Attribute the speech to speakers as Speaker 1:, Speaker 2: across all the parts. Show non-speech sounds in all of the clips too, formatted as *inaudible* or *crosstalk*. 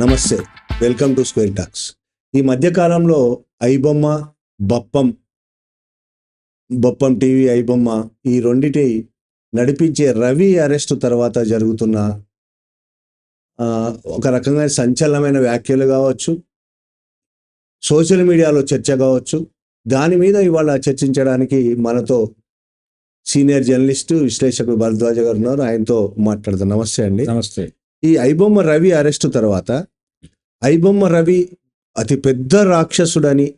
Speaker 1: నమస్తే welcome to square talks. ఈ మధ్యకాలంలో ఐబొమ్మ బప్పం బొప్పం టీవీ ఐబొమ్మ ఈ రెండిటి నడిపించే రవి అరెస్టు తర్వాత జరుగుతున్న ఒక రకంగా సంచలనమైన వ్యాఖ్యలు కావచ్చు సోషల్ మీడియాలో చర్చ కావచ్చు. దాని మీద ఇవాళ చర్చించడానికి మనతో సీనియర్ జర్నలిస్టు విశ్లేషకుడు భరద్వాజ గారు ఉన్నారు. ఆయనతో మాట్లాడతాను నమస్తే అండి.
Speaker 2: నమస్తే.
Speaker 1: ఈ ఐబొమ్మ రవి అరెస్టు తర్వాత ఐబొమ్మ రవి అతి పెద్ద రాక్షసుడని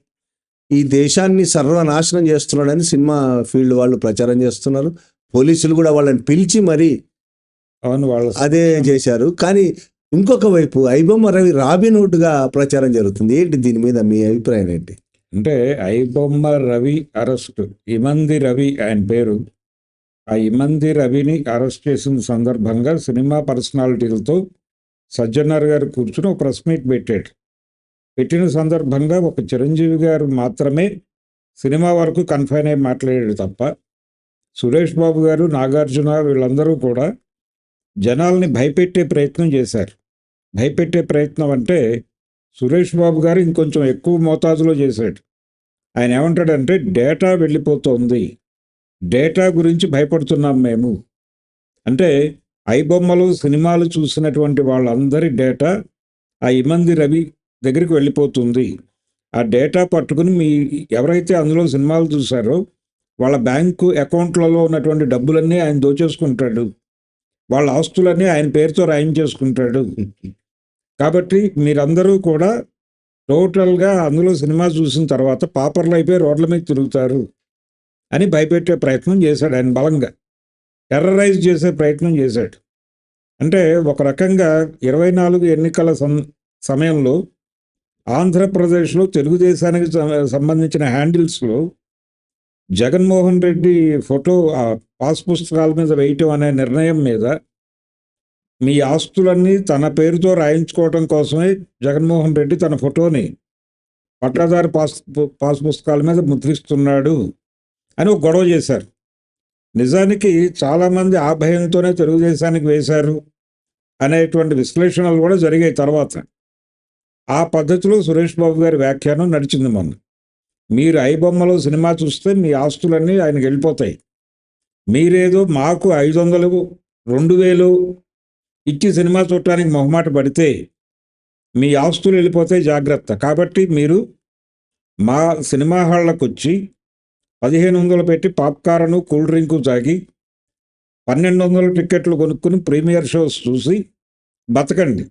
Speaker 1: ఈ దేశాన్ని సర్వనాశనం చేస్తున్నాడని సినిమా ఫీల్డ్ వాళ్ళు ప్రచారం చేస్తున్నారు. పోలీసులు కూడా వాళ్ళని పిలిచి మరీ
Speaker 2: అవును వాళ్ళ
Speaker 1: అదే చేశారు. కానీ ఇంకొక వైపు ఐబొమ్మ రవి రాబిన్గా ప్రచారం జరుగుతుంది. ఏంటి దీని మీద మీ అభిప్రాయం ఏంటి?
Speaker 2: అంటే ఐబొమ్మ రవి అరెస్ట్ ఇమంది రవి ఆయన పేరు ఆ ఇమంది రవిని అరెస్ట్ చేసిన సందర్భంగా సినిమా పర్సనాలిటీలతో సజ్జనార్ గారు కూర్చుని ఒక ప్రెస్ మీట్ పెట్టాడు. పెట్టిన సందర్భంగా ఒక చిరంజీవి గారు మాత్రమే సినిమా వరకు కన్ఫైన్ అయి మాట్లాడాడు తప్ప సురేష్ బాబు గారు నాగార్జున వీళ్ళందరూ కూడా జనాల్ని భయపెట్టే ప్రయత్నం చేశారు. భయపెట్టే ప్రయత్నం అంటే సురేష్ బాబు గారు ఇంకొంచెం ఎక్కువ మోతాదులో చేశాడు. ఆయన ఏమంటాడంటే డేటా వెళ్ళిపోతోంది. డేటా గురించి భయపడుతున్నాం మేము. అంటే ఐబొమ్మలు సినిమాలు చూసినటువంటి వాళ్ళందరి డేటా ఆ ఇమంది రవి దగ్గరికి వెళ్ళిపోతుంది. ఆ డేటా పట్టుకుని మీ ఎవరైతే అందులో సినిమాలు చూసారో వాళ్ళ బ్యాంకు అకౌంట్లలో ఉన్నటువంటి డబ్బులన్నీ ఆయన దోచేసుకుంటాడు. వాళ్ళ ఆస్తులన్నీ ఆయన పేరుతో రాయించేసుకుంటాడు. కాబట్టి మీరందరూ కూడా టోటల్గా అందులో సినిమా చూసిన తర్వాత పాపర్లు అయిపోయి రోడ్ల మీద తిరుగుతారు. అని భయపెట్టే ప్రయత్నం చేశాడు ఆయన బలంగా. టెర్రరైజ్ చేసే ప్రయత్నం చేశాడు. అంటే ఒక రకంగా ఇరవై నాలుగు ఎన్నికల సం సమయంలో ఆంధ్రప్రదేశ్లో తెలుగుదేశానికి సంబంధించిన హ్యాండిల్స్లో జగన్మోహన్ రెడ్డి ఫోటో ఆ పాస్ పుస్తకాల మీద వేయటం అనే నిర్ణయం మీద మీ ఆస్తులన్నీ తన పేరుతో రాయించుకోవడం కోసమే జగన్మోహన్ రెడ్డి తన ఫోటోని పట్టాదారు పాస్ పాస్ పుస్తకాల మీద ముద్రిస్తున్నాడు. అని ఒక గొడవ చేశారు. నిజానికి చాలామంది ఆ భయంతోనే తెలుగుదేశానికి వేశారు అనేటువంటి విశ్లేషణలు కూడా జరిగాయి తర్వాత. ఆ పద్ధతిలో సురేష్ బాబు గారి వ్యాఖ్యానం నడిచింది మొన్న. మీరు ఐబొమ్మలో సినిమా చూస్తే మీ ఆస్తులన్నీ ఆయనకి వెళ్ళిపోతాయి. మీరేదో మాకు ఐదు వందలు రెండు వేలు ఇచ్చి సినిమా చూడటానికి మొహమాట పడితే మీ ఆస్తులు వెళ్ళిపోతాయి జాగ్రత్త. కాబట్టి మీరు మా సినిమా హాళ్ళకు వచ్చి పదిహేను వందలు పెట్టి పాప్కార్ను కూల్ డ్రింకు తాగి పన్నెండు వందల టికెట్లు కొనుక్కుని ప్రీమియర్ షోస్ చూసి బతకండి.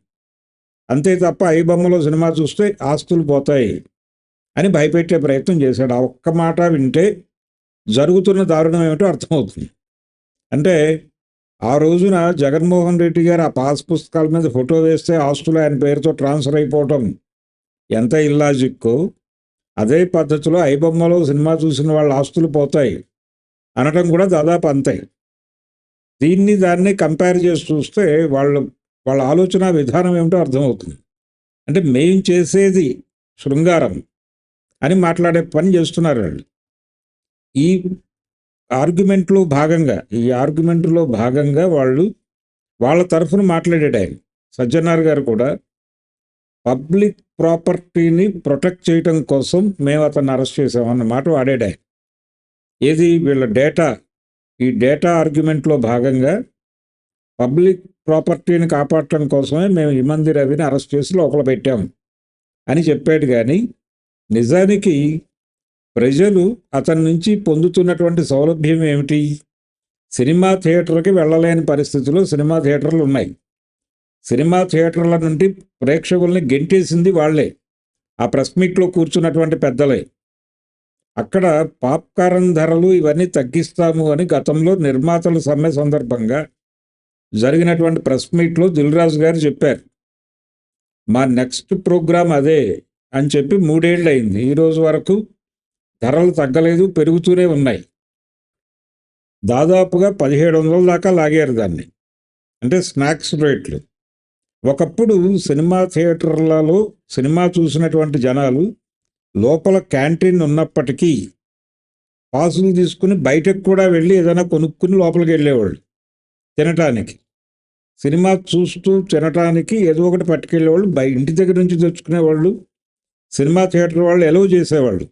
Speaker 2: అంతే తప్ప ఐ బొమ్మలో సినిమా చూస్తే ఆస్తులు పోతాయి అని భయపెట్టే ప్రయత్నం చేశాడు. ఆ ఒక్క మాట వింటే జరుగుతున్న దారుణం ఏమిటో అర్థమవుతుంది. అంటే ఆ రోజున జగన్మోహన్ రెడ్డి గారు ఆ పాస్ పుస్తకాల మీద ఫోటో వేస్తే ఆస్తులు ఆయన పేరుతో ట్రాన్స్ఫర్ అయిపోవటం ఎంత ఇల్లాజిక్కో? అదే పద్ధతిలో ఐబొమ్మలో సినిమా చూసిన వాళ్ళ ఆస్తులు పోతాయి అనటం కూడా దాదాపు అంతే. దీన్ని దాన్ని కంపేర్ చేసి చూస్తే వాళ్ళు వాళ్ళ ఆలోచన విధానం ఏమిటో అర్థమవుతుంది. అంటే మేం చేసేది శృంగారం అని మాట్లాడే పని చేస్తున్నారు వాళ్ళు. ఈ ఆర్గ్యుమెంట్లో భాగంగా ఈ ఆర్గ్యుమెంట్లో భాగంగా వాళ్ళు వాళ్ళ తరఫున మాట్లాడాడు ఆయన. సజ్జనార్ గారు కూడా పబ్లిక్ ప్రాపర్టీని ప్రొటెక్ట్ చేయటం కోసం మేము అతన్ని అరెస్ట్ చేసామన్నమాట వాడాడు. ఆయన ఏది? వీళ్ళ డేటా. ఈ డేటా ఆర్గ్యుమెంట్లో భాగంగా పబ్లిక్ ప్రాపర్టీని కాపాడటం కోసమే మేము ఇమంది రవిని అరెస్ట్ చేసి లోపల పెట్టాము అని చెప్పాడు కానీ నిజానికి ప్రజలు అతని నుంచి పొందుతున్నటువంటి సౌలభ్యం ఏమిటి? సినిమా థియేటర్కి వెళ్ళలేని పరిస్థితిలో సినిమా థియేటర్లు ఉన్నాయి. సినిమా థియేటర్ల నుండి ప్రేక్షకుల్ని గెంటేసింది వాళ్ళే. ఆ ప్రెస్ మీట్లో కూర్చున్నటువంటి పెద్దలే. అక్కడ పాప్కార్న్ ధరలు ఇవన్నీ తగ్గిస్తాము అని గతంలో నిర్మాతల సమ్మె సందర్భంగా జరిగినటువంటి ప్రెస్ మీట్లో దిల్రాజు గారు చెప్పారు. మా నెక్స్ట్ ప్రోగ్రాం అదే అని చెప్పి మూడేళ్ళు అయింది ఈరోజు వరకు ధరలు తగ్గలేదు పెరుగుతూనే ఉన్నాయి. దాదాపుగా పదిహేడు వందల దాకా లాగారు దాన్ని. అంటే స్నాక్స్ రేట్లు. ఒకప్పుడు సినిమా థియేటర్లలో సినిమా చూసినటువంటి జనాలు లోపల క్యాంటీన్ ఉన్నప్పటికీ పాసులు తీసుకుని బయటకు కూడా వెళ్ళి ఏదైనా కొనుక్కుని లోపలికి వెళ్ళేవాళ్ళు తినటానికి. సినిమా చూస్తూ తినటానికి ఏదో ఒకటి పట్టుకెళ్ళేవాళ్ళు బయ ఇంటి దగ్గర నుంచి తెచ్చుకునేవాళ్ళు సినిమా థియేటర్ వాళ్ళు ఎలవ్ చేసేవాళ్ళు.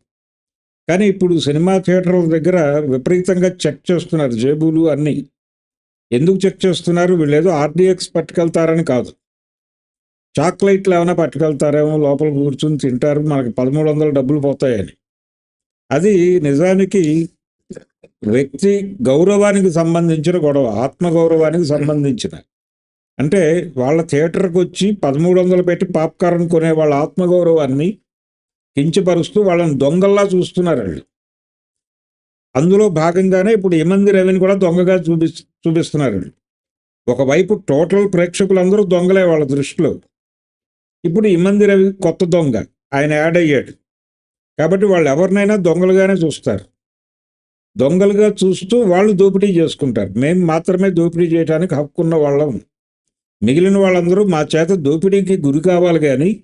Speaker 2: కానీ ఇప్పుడు సినిమా థియేటర్ల దగ్గర విపరీతంగా చెక్ చేస్తున్నారు జేబులు అన్నీ. ఎందుకు చెక్ చేస్తున్నారు? వీళ్ళు ఏదో ఆర్డీఎక్స్ పట్టుకెళ్తారని కాదు. చాక్లెట్లు ఏమైనా పట్టుకెళ్తారేమో లోపల కూర్చుని తింటారు. మనకి పదమూడు వందల డబ్బులు పోతాయని. అది నిజానికి వ్యక్తి గౌరవానికి సంబంధించిన గొడవ ఆత్మగౌరవానికి సంబంధించిన. అంటే వాళ్ళ థియేటర్కి వచ్చి పదమూడు వందలు పెట్టి పాప్కార్న్ కొనే వాళ్ళ ఆత్మగౌరవాన్ని కించపరుస్తూ వాళ్ళని దొంగల్లా చూస్తున్నారు వాళ్ళు. అందులో భాగంగానే ఇప్పుడు ఏమంది రవిని కూడా దొంగగా చూపి చూపిస్తున్నారు వీళ్ళు. ఒకవైపు టోటల్ ప్రేక్షకులందరూ దొంగలే వాళ్ళ దృష్టిలో. ఇప్పుడు ఇమ్మంది రవి కొత్త దొంగ. ఆయన యాడ్ అయ్యాడు. కాబట్టి వాళ్ళు ఎవరినైనా దొంగలుగానే చూస్తారు. దొంగలుగా చూస్తూ వాళ్ళు దోపిడీ చేసుకుంటారు. మేము మాత్రమే దోపిడీ చేయడానికి హక్కున్న వాళ్ళం. మిగిలిన వాళ్ళందరూ మా చేత దోపిడీకి గురి కావాలి కానీ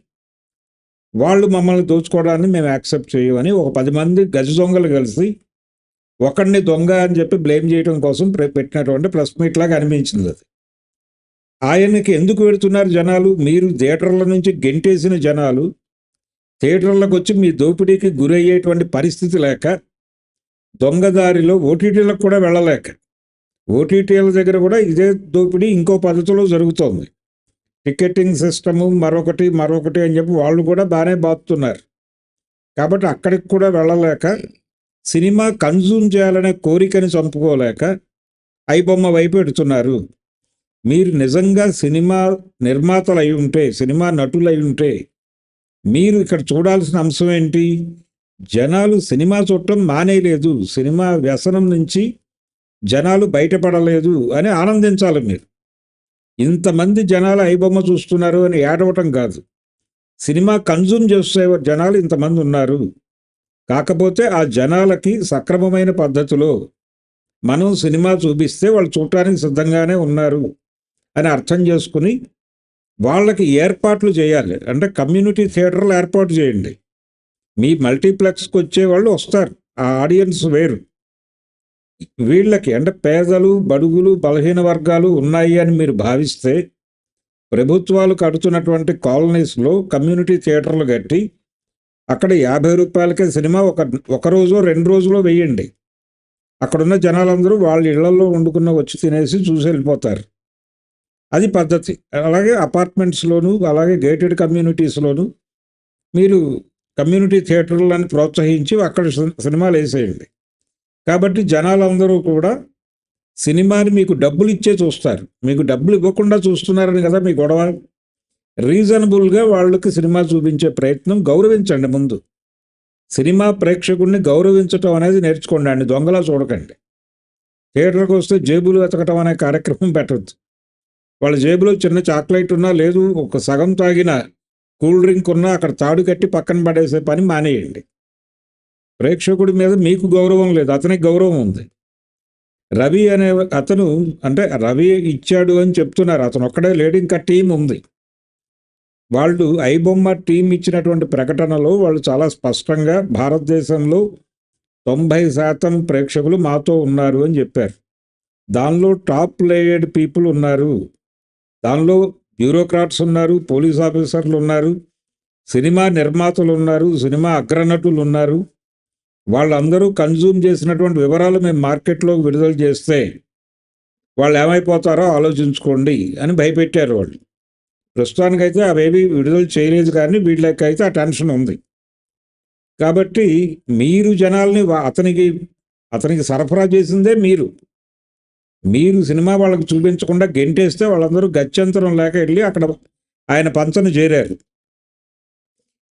Speaker 2: వాళ్ళు మమ్మల్ని దోచుకోవడాన్ని మేము యాక్సెప్ట్ చేయమని ఒక పది మంది గజ దొంగలు కలిసి ఒకడిని దొంగ అని చెప్పి బ్లేమ్ చేయడం కోసం పెట్టినటువంటి ప్రెస్ మీట్ లాగా అనిపించింది అది. ఆయనకి ఎందుకు పెడుతున్నారు జనాలు? మీరు థియేటర్ల నుంచి గెంటేసిన జనాలు థియేటర్లకు వచ్చి మీ దోపిడీకి గురయ్యేటువంటి పరిస్థితి లేక దొంగదారిలో ఓటీటీలకు కూడా వెళ్ళలేక ఓటీటీల దగ్గర కూడా ఇదే దోపిడీ ఇంకో పద్ధతిలో జరుగుతోంది. టికెటింగ్ సిస్టము మరొకటి మరొకటి అని చెప్పి వాళ్ళు కూడా బాగానే బాతున్నారు కాబట్టి అక్కడికి కూడా వెళ్ళలేక సినిమా కన్జ్యూమ్ చేయాలనే కోరికని చంపుకోలేక ఐబొమ్మ వైపు పెడుతున్నారు మీరు నిజంగా సినిమా నిర్మాతలు అయి ఉంటే సినిమా నటులు అయి ఉంటే మీరు ఇక్కడ చూడాల్సిన అంశం ఏంటి? జనాలు సినిమా చూడటం మానేయలేదు సినిమా వ్యసనం నుంచి జనాలు బయటపడలేదు అని ఆనందించాలి మీరు. ఇంతమంది జనాలు ఐబొమ్మ చూస్తున్నారు అని ఏడవటం కాదు. సినిమా కన్జ్యూమ్ చేసే జనాలు ఇంతమంది ఉన్నారు. కాకపోతే ఆ జనాలకి సక్రమమైన పద్ధతిలో మనం సినిమా చూపిస్తే వాళ్ళు చూడటానికి సిద్ధంగానే ఉన్నారు. అని అర్థం చేసుకుని వాళ్ళకి ఏర్పాట్లు చేయాలి. అంటే కమ్యూనిటీ థియేటర్లు ఏర్పాటు చేయండి. మీ మల్టీప్లెక్స్కి వచ్చే వాళ్ళు వస్తారు. ఆ ఆడియన్స్ వేరు. వీళ్ళకి అంటే పేదలు బడుగులు బలహీన వర్గాలు ఉన్నాయి అని మీరు భావిస్తే ప్రభుత్వాలు కడుతున్నటువంటి కాలనీస్లో కమ్యూనిటీ థియేటర్లు కట్టి అక్కడ యాభై రూపాయలకే సినిమా ఒక ఒక రోజు రెండు రోజులో వేయండి. అక్కడున్న జనాలందరూ వాళ్ళ ఇళ్ళలో వండుకున్న వచ్చి తినేసి చూసి వెళ్ళిపోతారు. అది పద్ధతి. అలాగే అపార్ట్మెంట్స్లోను అలాగే గేటెడ్ కమ్యూనిటీస్లోను మీరు కమ్యూనిటీ థియేటర్లను ప్రోత్సహించి అక్కడ సినిమాలు వేసేయండి. కాబట్టి జనాలందరూ కూడా సినిమాని మీకు డబ్బులు ఇచ్చే చూస్తారు. మీకు డబ్బులు ఇవ్వకుండా చూస్తున్నారని కదా మీ గొడవ. రీజనబుల్గా వాళ్ళకి సినిమా చూపించే ప్రయత్నం గౌరవించండి ముందు. సినిమా ప్రేక్షకుడిని గౌరవించటం అనేది నేర్చుకోండి. అండి దొంగలా చూడకండి. థియేటర్కి వస్తే జేబులు వెతకటం అనే కార్యక్రమం పెట్టద్దు. వాళ్ళ జేబులో చిన్న చాక్లెట్ ఉన్నా లేదు ఒక సగం తాగిన కూల్ డ్రింక్ ఉన్నా అక్కడ తాడు కట్టి పక్కన పడేసే పని మానేయండి. ప్రేక్షకుడి మీద మీకు గౌరవం లేదు అతనికి గౌరవం ఉంది. రవి అనే అతను అంటే రవి ఇచ్చాడు అని చెప్తున్నారు అతను ఒక్కడే లేడు ఇంకా టీం ఉంది. వాళ్ళు ఐబొమ్మ టీం ఇచ్చినటువంటి ప్రకటనలో వాళ్ళు చాలా స్పష్టంగా భారతదేశంలో తొంభై శాతం ప్రేక్షకులు మాతో ఉన్నారు అని చెప్పారు. దానిలో టాప్ లేయర్డ్ పీపుల్ ఉన్నారు. దానిలో బ్యూరోక్రాట్స్ ఉన్నారు పోలీస్ ఆఫీసర్లు ఉన్నారు సినిమా నిర్మాతలు ఉన్నారు సినిమా అగ్రనటులు ఉన్నారు. వాళ్ళందరూ కన్జ్యూమ్ చేసినటువంటి వివరాలు మేము మార్కెట్లో విడుదల చేస్తే వాళ్ళు ఏమైపోతారో ఆలోచించుకోండి అని భయపెట్టారు వాళ్ళు. ప్రస్తుతానికైతే అవేవి విడుదల చేయలేదు కానీ వీళ్ళకైతే ఆ టెన్షన్ ఉంది. కాబట్టి మీరు జనాల్ని అతనికి అతనికి సరఫరా చేసిందే మీరు. మీరు సినిమా వాళ్ళకి చూపించకుండా గెంటేస్తే వాళ్ళందరూ గత్యంతరం లేక వెళ్ళి అక్కడ ఆయన పంచను చేరారు.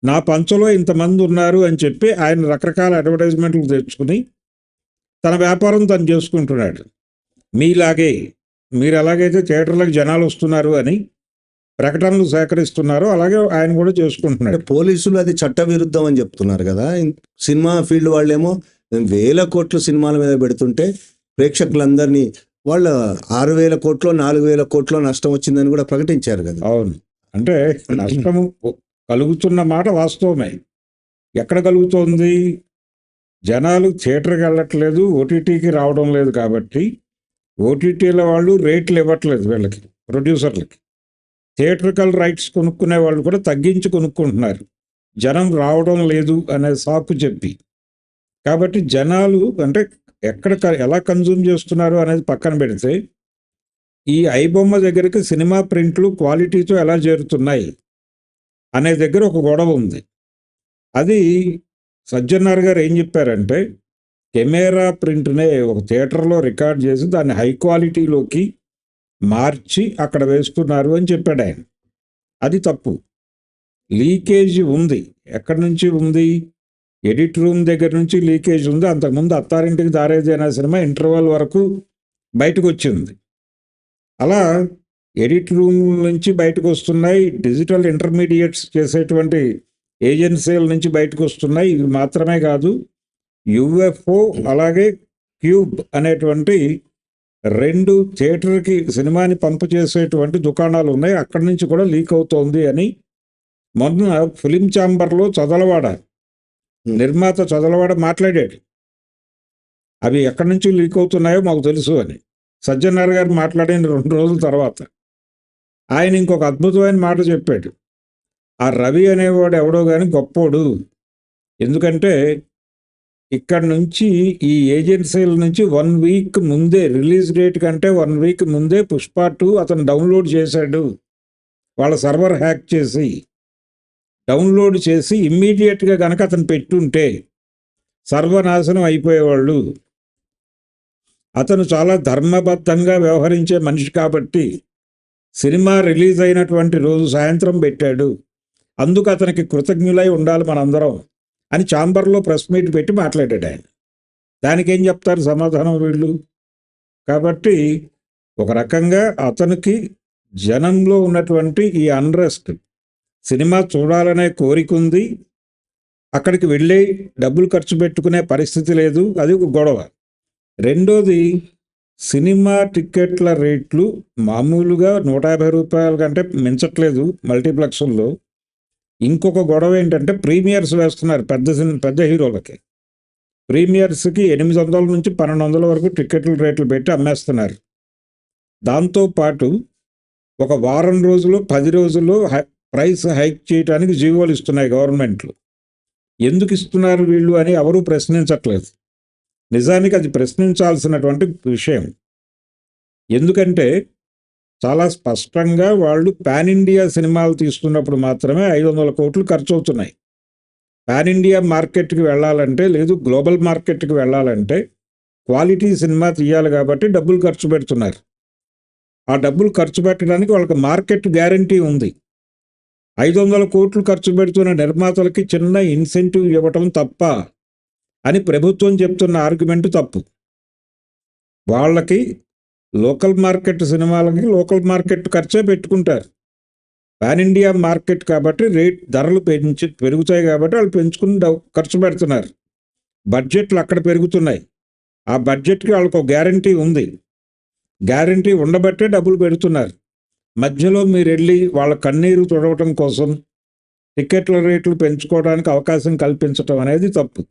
Speaker 2: నా పంచలో ఇంతమంది ఉన్నారు అని చెప్పి ఆయన రకరకాల అడ్వర్టైజ్మెంట్లు తెచ్చుకుని తన వ్యాపారం తను చేసుకుంటున్నాడు. మీలాగే మీరు ఎలాగైతే థియేటర్లకు జనాలు వస్తున్నారు అని ప్రకటనలు సేకరిస్తున్నారు అలాగే ఆయన కూడా చేసుకుంటున్నాడు.
Speaker 1: పోలీసులు అది చట్ట విరుద్ధం అని చెప్తున్నారు కదా. సినిమా ఫీల్డ్ వాళ్ళేమో వేల కోట్లు సినిమాల మీద పెడుతుంటే ప్రేక్షకులందరినీ వాళ్ళ ఆరు వేల కోట్లో నాలుగు వేల కోట్లో నష్టం వచ్చిందని కూడా ప్రకటించారు కదా.
Speaker 2: అవును. అంటే నష్టము కలుగుతున్న మాట వాస్తవమే. ఎక్కడ కలుగుతోంది? జనాలు థియేటర్కి వెళ్ళట్లేదు ఓటీటీకి రావడం లేదు కాబట్టి ఓటీటీల వాళ్ళు రేట్లు ఇవ్వట్లేదు వీళ్ళకి ప్రొడ్యూసర్లకి. థియేట్రికల్ రైట్స్ కొనుక్కునే వాళ్ళు కూడా తగ్గించి కొనుక్కుంటున్నారు. జనం రావడం లేదు అనే సాకు చెప్పి. కాబట్టి జనాలు అంటే ఎక్కడ ఎలా కన్జ్యూమ్ చేస్తున్నారు అనేది పక్కన పెడితే ఈ ఐబొమ్మ దగ్గరికి సినిమా ప్రింట్లు క్వాలిటీతో ఎలా చేరుతున్నాయి అనే దగ్గర ఒక గొడవ ఉంది. అది సజ్జనార్ గారు ఏం చెప్పారంటే కెమెరా ప్రింట్నే ఒక థియేటర్లో రికార్డ్ చేసి దాన్ని హై క్వాలిటీలోకి మార్చి అక్కడ వేస్తున్నారు అని చెప్పాడు ఆయన అది తప్పు. లీకేజ్ ఉంది. ఎక్కడి నుంచి ఉంది? ఎడిట్ రూమ్ దగ్గర నుంచి లీకేజ్ ఉంది. అంతకుముందు అత్తారింటికి దారేదైన సినిమా ఇంటర్వల్ వరకు బయటకు వచ్చింది. అలా ఎడిట్ రూమ్ నుంచి బయటకు వస్తున్నాయి. డిజిటల్ ఇంటర్మీడియట్స్ చేసేటువంటి ఏజెన్సీల నుంచి బయటకు వస్తున్నాయి. ఇవి మాత్రమే కాదు యుఎఫ్ఓ అలాగే క్యూబ్ అనేటువంటి రెండు థియేటర్కి సినిమాని పంపు చేసేటువంటి దుకాణాలు ఉన్నాయి. అక్కడి నుంచి కూడా లీక్ అవుతోంది అని మొన్న ఫిలిం ఛాంబర్లో చదలవాడ నిర్మాత చదలవాడ మాట్లాడాడు. అవి ఎక్కడి నుంచి లీక్ అవుతున్నాయో మాకు తెలుసు అని. సజ్జనార్ గారు మాట్లాడిన రెండు రోజుల తర్వాత ఆయన ఇంకొక అద్భుతమైన మాట చెప్పాడు. ఆ రవి అనేవాడు ఎవడో కానీ గొప్పోడు. ఎందుకంటే ఇక్కడ నుంచి ఈ ఏజెన్సీల నుంచి వన్ వీక్ ముందే రిలీజ్ డేట్ కంటే వన్ వీక్ ముందే పుష్ప టూ అతను డౌన్లోడ్ చేశాడు. వాళ్ళ సర్వర్ హ్యాక్ చేసి. డౌన్లోడ్ చేసి ఇమ్మీడియట్గా కనుక అతను పెట్టుంటే సర్వనాశనం అయిపోయేవాళ్ళు. అతను చాలా ధర్మబద్ధంగా వ్యవహరించే మనిషి కాబట్టి సినిమా రిలీజ్ అయినటువంటి రోజు సాయంత్రం పెట్టాడు. అందుకు అతనికి కృతజ్ఞులై ఉండాలి మనందరం అని చాంబర్లో ప్రెస్ మీట్ పెట్టి మాట్లాడాడు ఆయన. దానికి ఏం చెప్తారు సమాధానం వీళ్ళు? కాబట్టి ఒక రకంగా అతనికి జనంలో ఉన్నటువంటి ఈ అన్రెస్ట్ సినిమా చూడాలనే కోరిక ఉంది. అక్కడికి వెళ్ళి డబ్బులు ఖర్చు పెట్టుకునే పరిస్థితి లేదు. అది ఒక గొడవ. రెండోది సినిమా టిక్కెట్ల రేట్లు మామూలుగా నూట యాభై రూపాయల కంటే మించట్లేదు మల్టీప్లెక్స్ల్లో. ఇంకొక గొడవ ఏంటంటే ప్రీమియర్స్ వేస్తున్నారు పెద్ద సినిమా పెద్ద హీరోలకి. ప్రీమియర్స్కి ఎనిమిది వందల నుంచి పన్నెండు వందల వరకు టిక్కెట్ల రేట్లు పెట్టి అమ్మేస్తున్నారు. దాంతోపాటు ఒక వారం రోజులు పది రోజులు ప్రైస్ హైక్ చేయడానికి జీవోలు ఇస్తున్నాయి గవర్నమెంట్లు. ఎందుకు ఇస్తున్నారు వీళ్ళు అని ఎవరూ ప్రశ్నించట్లేదు. నిజానికి అది ప్రశ్నించాల్సినటువంటి విషయం. ఎందుకంటే చాలా స్పష్టంగా వాళ్ళు పాన్ ఇండియా సినిమాలు తీస్తున్నప్పుడు మాత్రమే ఐదు వందల కోట్లు ఖర్చు అవుతున్నాయి పాన్ ఇండియా మార్కెట్కి వెళ్ళాలంటే లేదు గ్లోబల్ మార్కెట్కి వెళ్ళాలంటే క్వాలిటీ సినిమా తీయాలి కాబట్టి డబ్బులు ఖర్చు పెడుతున్నారు. ఆ డబ్బులు ఖర్చు పెట్టడానికి వాళ్ళకి మార్కెట్ గ్యారంటీ ఉంది. ఐదు వందల కోట్లు ఖర్చు పెడుతున్న నిర్మాతలకి చిన్న ఇన్సెంటివ్ ఇవ్వటం తప్ప అని ప్రభుత్వం చెప్తున్న ఆర్గ్యుమెంట్ తప్పు. వాళ్ళకి లోకల్ మార్కెట్ సినిమాలకి లోకల్ మార్కెట్ ఖర్చే పెట్టుకుంటారు. పాన్ ఇండియా మార్కెట్ కాబట్టి రేట్ ధరలు పెంచి పెరుగుతాయి కాబట్టి వాళ్ళు పెంచుకుని ఖర్చు పెడుతున్నారు. బడ్జెట్లు అక్కడ పెరుగుతున్నాయి. ఆ బడ్జెట్కి వాళ్ళకు ఒక గ్యారంటీ ఉంది. గ్యారంటీ ఉండబట్టే డబ్బులు పెడుతున్నారు. మధ్యలో మీరు వెళ్ళి వాళ్ళ కన్నీరు తుడవటం కోసం టికెట్ల రేట్లు పెంచుకోవడానికి అవకాశం కల్పించటం అనేది తప్పు.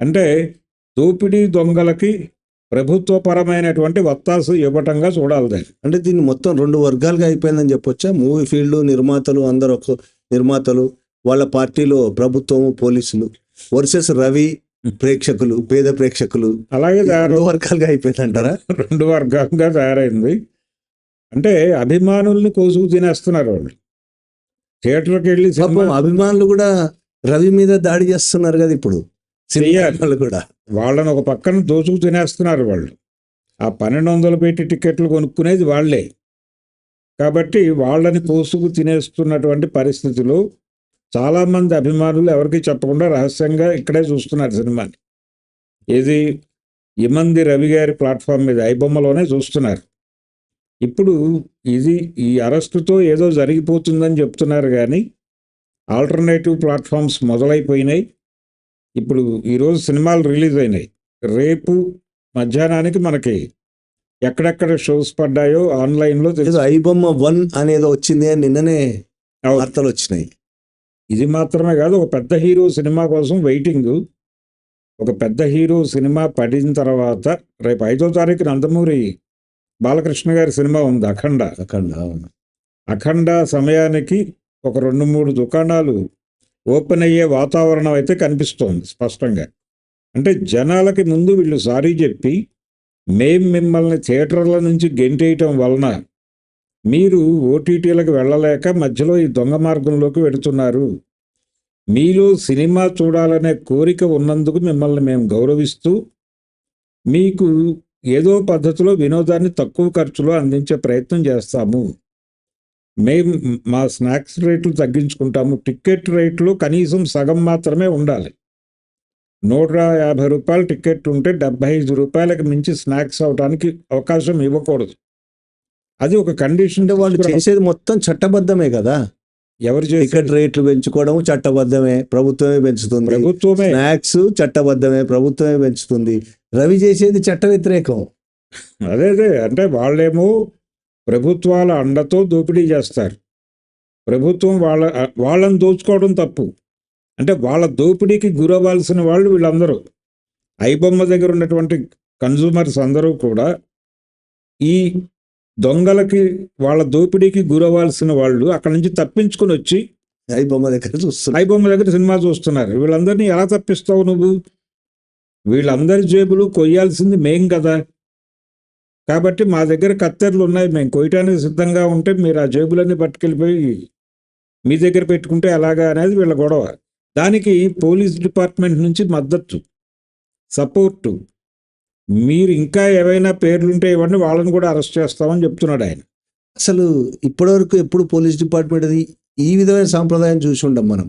Speaker 2: అంటే దోపిడీ దొంగలకి ప్రభుత్వపరమైనటువంటి వత్తాసు ఇవ్వటంగా చూడాలి దాన్ని.
Speaker 1: అంటే దీన్ని మొత్తం రెండు వర్గాలుగా అయిపోయిందని చెప్పొచ్చా? మూవీ ఫీల్డ్ నిర్మాతలు అందరూ ఒక నిర్మాతలు వాళ్ళ పార్టీలో ప్రభుత్వం పోలీసులు వర్సెస్ రవి ప్రేక్షకులు పేద ప్రేక్షకులు.
Speaker 2: అలాగే
Speaker 1: రెండు వర్గాలుగా అయిపోయిందంటారా?
Speaker 2: రెండు వర్గాలుగా తయారైంది. అంటే అభిమానుల్ని కోసుకు తినేస్తున్నారు వాళ్ళు. థియేటర్కి వెళ్ళి
Speaker 1: అభిమానులు కూడా రవి మీద దాడి చేస్తున్నారు కదా ఇప్పుడు. సినిమా
Speaker 2: చెయ్యాలి.
Speaker 1: వాళ్ళు కూడా.
Speaker 2: వాళ్ళని ఒక పక్కన దోచుకు తినేస్తున్నారు వాళ్ళు. ఆ పన్నెండు వందలు పెట్టి టికెట్లు కొనుక్కునేది వాళ్ళే. కాబట్టి వాళ్ళని కోసుకు తినేస్తున్నటువంటి పరిస్థితిలో చాలామంది అభిమానులు ఎవరికి చెప్పకుండా రహస్యంగా ఇక్కడే చూస్తున్నారు సినిమాని. ఏది ఇమంది రవి గారి ప్లాట్ఫామ్ మీద ఐబొమ్మలోనే చూస్తున్నారు. ఇప్పుడు ఇది ఈ అరెస్టుతో ఏదో జరిగిపోతుందని చెప్తున్నారు కానీ ఆల్టర్నేటివ్ ప్లాట్ఫామ్స్ మొదలైపోయినాయి. ఇప్పుడు ఈరోజు సినిమాలు రిలీజ్ అయినాయి. రేపు మధ్యాహ్నానికి మనకి ఎక్కడెక్కడ షోస్ పడ్డాయో ఆన్లైన్లో
Speaker 1: ఐబొమ్మ వన్ అనేది వచ్చింది అని నిన్ననే. వార్తలు వచ్చినాయి.
Speaker 2: ఇది మాత్రమే కాదు ఒక పెద్ద హీరో సినిమా కోసం వెయిటింగ్. ఒక పెద్ద హీరో సినిమా పడిన తర్వాత రేపు ఐదో తారీఖు నందమూరి బాలకృష్ణ గారి సినిమా ఉంది అఖండ.
Speaker 1: అఖండ.
Speaker 2: అఖండ సమయానికి ఒక రెండు మూడు దుకాణాలు ఓపెన్ అయ్యే వాతావరణం అయితే కనిపిస్తోంది స్పష్టంగా. అంటే జనాలకి ముందు వీళ్ళు సారీ చెప్పి మేం మిమ్మల్ని థియేటర్ల నుంచి గెంటేయటం వలన మీరు ఓటీటీలకు వెళ్ళలేక మధ్యలో ఈ దొంగ మార్గంలోకి వెడుతున్నారు మీలో సినిమా చూడాలనే కోరిక ఉన్నందుకు మిమ్మల్ని మేము గౌరవిస్తూ మీకు ఏదో పద్ధతిలో వినోదాన్ని తక్కువ ఖర్చులో అందించే ప్రయత్నం చేస్తాము. మేము మా స్నాక్స్ రేట్లు తగ్గించుకుంటాము. టికెట్ రేట్లు కనీసం సగం మాత్రమే ఉండాలి. నూట యాభై రూపాయల టికెట్ ఉంటే డెబ్బై ఐదు రూపాయలకు మించి స్నాక్స్ అవడానికి అవకాశం ఇవ్వకూడదు. అది ఒక కండిషన్
Speaker 1: వాళ్ళు చేసేది మొత్తం చట్టబద్ధమే కదా.
Speaker 2: ఎవరు
Speaker 1: టికెట్ రేట్లు పెంచుకోవడం చట్టబద్ధమే ప్రభుత్వమే పెంచుతుంది.
Speaker 2: ప్రభుత్వమే.
Speaker 1: స్నాక్స్ చట్టబద్ధమే ప్రభుత్వమే పెంచుతుంది. రవి చేసేది చట్ట వ్యతిరేకం.
Speaker 2: అదే అదే. అంటే వాళ్ళేమో ప్రభుత్వాల అండతో దోపిడీ చేస్తారు. ప్రభుత్వం వాళ్ళ వాళ్ళని దోచుకోవడం తప్పు. అంటే వాళ్ళ దోపిడీకి గురవ్వాల్సిన వాళ్ళు వీళ్ళందరూ. ఐబొమ్మ దగ్గర ఉన్నటువంటి కన్జ్యూమర్స్ అందరూ కూడా ఈ దొంగలకి వాళ్ళ దోపిడీకి గురవ్వాల్సిన వాళ్ళు అక్కడి నుంచి తప్పించుకొని వచ్చి
Speaker 1: ఐ బొమ్మ దగ్గర చూస్తున్నా
Speaker 2: ఐబొమ్మ దగ్గర సినిమా చూస్తున్నారు. వీళ్ళందరినీ ఎలా తప్పిస్తావు నువ్వు? వీళ్ళందరి జేబులు కొయ్యాల్సింది మేం కదా కాబట్టి మా దగ్గర కత్తెరలు ఉన్నాయి. మేము కొయ్యటానికి సిద్ధంగా ఉంటే మీరు ఆ జేబులన్నీ పట్టుకెళ్ళిపోయి మీ దగ్గర పెట్టుకుంటే ఎలాగా అనేది వీళ్ళ గొడవ. దానికి పోలీస్ డిపార్ట్మెంట్ నుంచి మద్దతు సపోర్టు. మీరు ఇంకా ఏవైనా పేర్లుంటే ఇవ్వండి వాళ్ళని కూడా అరెస్ట్ చేస్తామని చెప్తున్నాడు ఆయన.
Speaker 1: అసలు ఇప్పటివరకు ఎప్పుడు పోలీస్ డిపార్ట్మెంట్ అది ఈ విధమైన సాంప్రదాయం చూసి ఉండం మనం.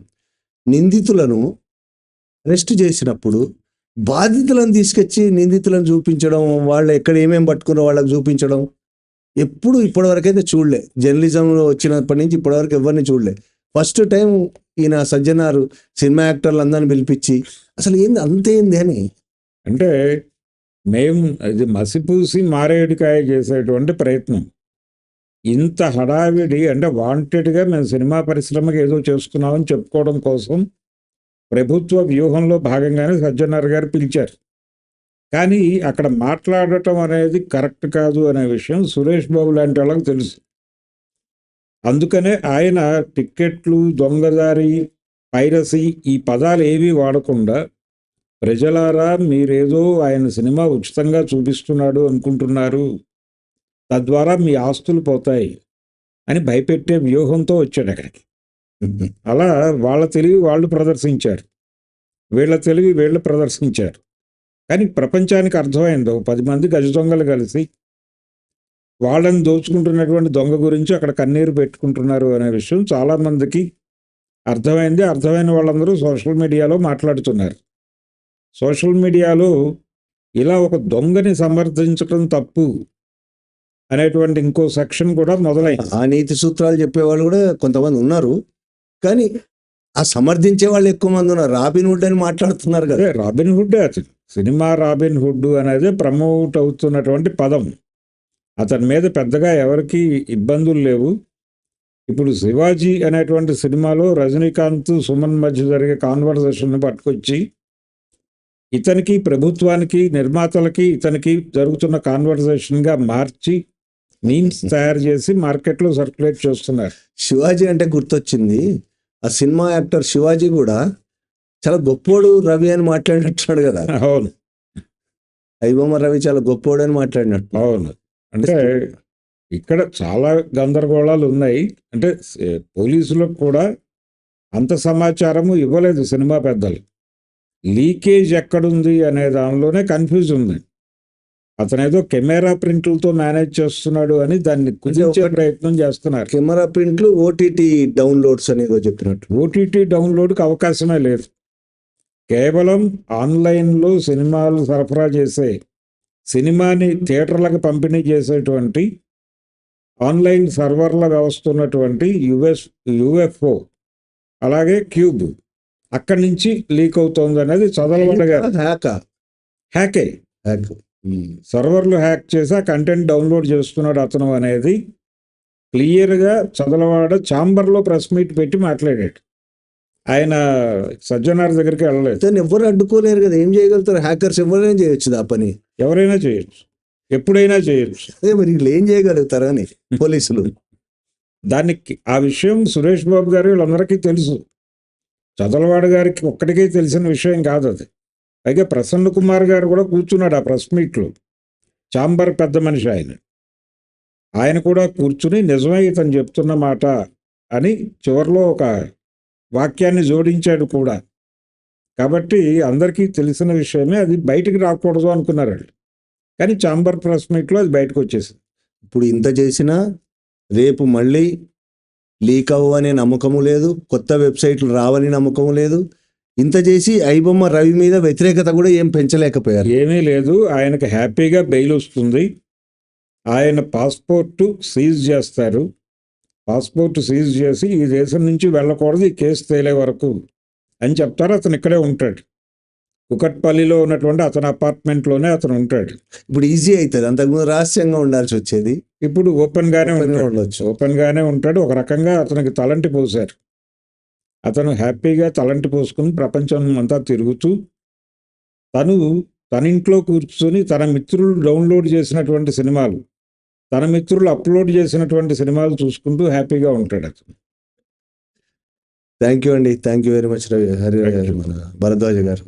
Speaker 1: నిందితులను అరెస్ట్ చేసినప్పుడు బాధితులను తీసుకొచ్చి నిందితులను చూపించడం వాళ్ళు ఎక్కడ ఏమేమి పట్టుకున్నారో వాళ్ళకి చూపించడం ఎప్పుడు ఇప్పటివరకు అయితే చూడలే. జర్నలిజంలో వచ్చినప్పటి నుంచి ఇప్పటివరకు ఎవరిని చూడలే. ఫస్ట్ టైం ఈయన సజ్జనారు సినిమా యాక్టర్లు అందరిని పిలిపించి అసలు ఏంది అంతేంది అని?
Speaker 2: అంటే మేము అది మసిపూసి మారేడుకాయ చేసేటువంటి ప్రయత్నం. ఇంత హడావిడి అంటే వాంటెడ్గా మేము సినిమా పరిశ్రమకి ఏదో చేసుకున్నామని చెప్పుకోవడం కోసం ప్రభుత్వ వ్యూహంలో భాగంగానే సజ్జనార్ గారు పిలిచారు. కానీ అక్కడ మాట్లాడటం అనేది కరెక్ట్ కాదు అనే విషయం సురేష్ బాబు లాంటి వాళ్ళకి తెలుసు. అందుకనే ఆయన టిక్కెట్లు దొంగదారి పైరసీ ఈ పదాలు ఏమీ వాడకుండా ప్రజలారా మీరేదో ఆయన సినిమా ఉచితంగా చూపిస్తున్నాడు అనుకుంటున్నారు. తద్వారా మీ ఆస్తులు పోతాయి అని భయపెట్టే వ్యూహంతో వచ్చాడు అక్కడికి. అలా వాళ్ళ తెలివి వాళ్ళు ప్రదర్శించారు. వీళ్ళ తెలివి వీళ్ళు ప్రదర్శించారు. కానీ ప్రపంచానికి అర్థమైంది. ఒక పది మంది గజ దొంగలు కలిసి వాళ్ళని దోచుకుంటున్నటువంటి దొంగ గురించి అక్కడ కన్నీరు పెట్టుకుంటున్నారు అనే విషయం చాలామందికి అర్థమైంది. అర్థమైన వాళ్ళందరూ సోషల్ మీడియాలో మాట్లాడుతున్నారు. సోషల్ మీడియాలో ఇలా ఒక దొంగని సమర్థించడం తప్పు అనేటువంటి ఇంకో సెక్షన్ కూడా మొదలైంది.
Speaker 1: ఆ నీతి సూత్రాలు చెప్పేవాళ్ళు కూడా కొంతమంది ఉన్నారు. కానీ ఆ సమర్థించే వాళ్ళు ఎక్కువ మంది ఉన్నారు. రాబిన్ హుడ్ అని మాట్లాడుతున్నారు కదా.
Speaker 2: రాబిన్ హుడ్ అతను సినిమా రాబిన్ హుడ్ అనేది ప్రమోట్ అవుతున్నటువంటి పదం. అతని మీద పెద్దగా ఎవరికి ఇబ్బందులు లేవు. ఇప్పుడు శివాజీ అనేటువంటి సినిమాలో రజనీకాంత్ సుమన్ మధ్య జరిగే కాన్వర్సేషన్ పట్టుకొచ్చి ఇతనికి ప్రభుత్వానికి నిర్మాతలకి ఇతనికి జరుగుతున్న కాన్వర్సేషన్గా మార్చి మీమ్స్ తయారు చేసి మార్కెట్లో సర్క్యులేట్ చేస్తున్నారు.
Speaker 1: శివాజీ అంటే గుర్తొచ్చింది. ఆ సినిమా యాక్టర్ శివాజీ కూడా చాలా గొప్పోడు రవి అని మాట్లాడినట్టున్నాడు కదా.
Speaker 2: అవును.
Speaker 1: ఐబొమ్మ రవి చాలా గొప్పోడు అని మాట్లాడినట్టు
Speaker 2: అవును. అంటే ఇక్కడ చాలా గందరగోళాలు ఉన్నాయి. అంటే పోలీసులకు కూడా అంత సమాచారము ఇవ్వలేదు సినిమా పెద్దలు. లీకేజ్ ఎక్కడుంది అనే దానిలోనే కన్ఫ్యూజ్ ఉంది. అతను ఏదో కెమెరా ప్రింట్లతో మేనేజ్ చేస్తున్నాడు అని దాన్ని కుదించే ప్రయత్నం చేస్తున్నారు.
Speaker 1: కెమెరా ప్రింట్లు ఓటీటీ డౌన్లోడ్స్ అనేదో చెప్పినట్టు.
Speaker 2: ఓటీటీ డౌన్లోడ్కి అవకాశమే లేదు. కేవలం ఆన్లైన్లో సినిమాలు సరఫరా చేసే సినిమాని థియేటర్లకు పంపిణీ చేసేటువంటి ఆన్లైన్ సర్వర్ల వ్యవస్థ ఉన్నటువంటి యుఎస్ యుఎఫ్ఓ అలాగే క్యూబ్ అక్కడి నుంచి లీక్ అవుతోంది అనేది చదలవడగా
Speaker 1: హ్యాక్
Speaker 2: హ్యాకే.
Speaker 1: హ్యాక్.
Speaker 2: సర్వర్లు హ్యాక్ చేసి ఆ కంటెంట్ డౌన్లోడ్ చేస్తున్నాడు అతను అనేది. క్లియర్గా చదలవాడ ఛాంబర్లో ప్రెస్ మీట్ పెట్టి మాట్లాడాడు. ఆయన సజ్జనార్ దగ్గరికి వెళ్ళలేదు.
Speaker 1: దాన్ని ఎవరు అడ్డుకోలేరు కదా ఏం చేయగలుగుతారు? హ్యాకర్స్ ఎవరైనా చేయొచ్చు ఆ పని.
Speaker 2: ఎవరైనా చేయొచ్చు. ఎప్పుడైనా చేయొచ్చు.
Speaker 1: అదే మరి వీళ్ళు ఏం చేయగలుగుతారు అని *laughs* పోలీసులు.
Speaker 2: దానికి ఆ విషయం సురేష్ బాబు గారు వీళ్ళందరికీ తెలుసు. చదలవాడ గారికి ఒక్కడికే తెలిసిన విషయం కాదు అది. పైగా ప్రసన్న కుమార్ గారు కూడా కూర్చున్నాడు ఆ ప్రెస్ మీట్లో. చాంబర్ పెద్ద మనిషి ఆయన. ఆయన కూడా కూర్చుని నిజమే ఇతను చెప్తున్న మాట అని చివరిలో ఒక వాక్యాన్ని జోడించాడు కూడా. కాబట్టి అందరికీ తెలిసిన విషయమే అది బయటికి రాకూడదు అనుకున్నారు వాళ్ళు. కానీ చాంబర్ ప్రెస్ మీట్లో అది బయటకు వచ్చేసింది.
Speaker 1: ఇప్పుడు ఇంత చేసినా రేపు మళ్ళీ లీక్ అవ్వనే నమ్మకము లేదు కొత్త వెబ్సైట్లు రావని నమ్మకం లేదు ఇంత చేసి ఐబొమ్మ రవి మీద వ్యతిరేకత కూడా ఏం పెంచలేకపోయారు.
Speaker 2: ఏమీ లేదు. ఆయనకు హ్యాపీగా బెయిల్ వస్తుంది. ఆయన పాస్పోర్టు సీజ్ చేస్తారు. పాస్పోర్ట్ సీజ్ చేసి ఈ దేశం నుంచి వెళ్ళకూడదు ఈ కేసు తేలే వరకు అని చెప్తారు. అతను ఇక్కడే ఉంటాడు. కుకట్పల్లిలో ఉన్నటువంటి అతని అపార్ట్మెంట్లోనే అతను ఉంటాడు.
Speaker 1: ఇప్పుడు ఈజీ అవుతుంది. అంతకుముందు రహస్యంగా ఉండాల్సి వచ్చేది.
Speaker 2: ఇప్పుడు ఓపెన్ గానే
Speaker 1: Open గా
Speaker 2: ఉంటాడు.
Speaker 1: ఉండొచ్చు.
Speaker 2: ఓపెన్ గానే ఉంటాడు. ఒక రకంగా అతనికి తలంటి పోశారు. అతను హ్యాపీగా తలంటి పోసుకుని ప్రపంచం అంతా తిరుగుతూ తను తన ఇంట్లో కూర్చొని తన మిత్రులు డౌన్లోడ్ చేసినటువంటి సినిమాలు తన మిత్రులు అప్లోడ్ చేసినటువంటి సినిమాలు చూసుకుంటూ హ్యాపీగా ఉంటాడు అతను.
Speaker 1: థ్యాంక్ యూ అండి. Thank you very much Ravi Hari
Speaker 2: Thank you.
Speaker 1: మన భరద్వాజ గారు.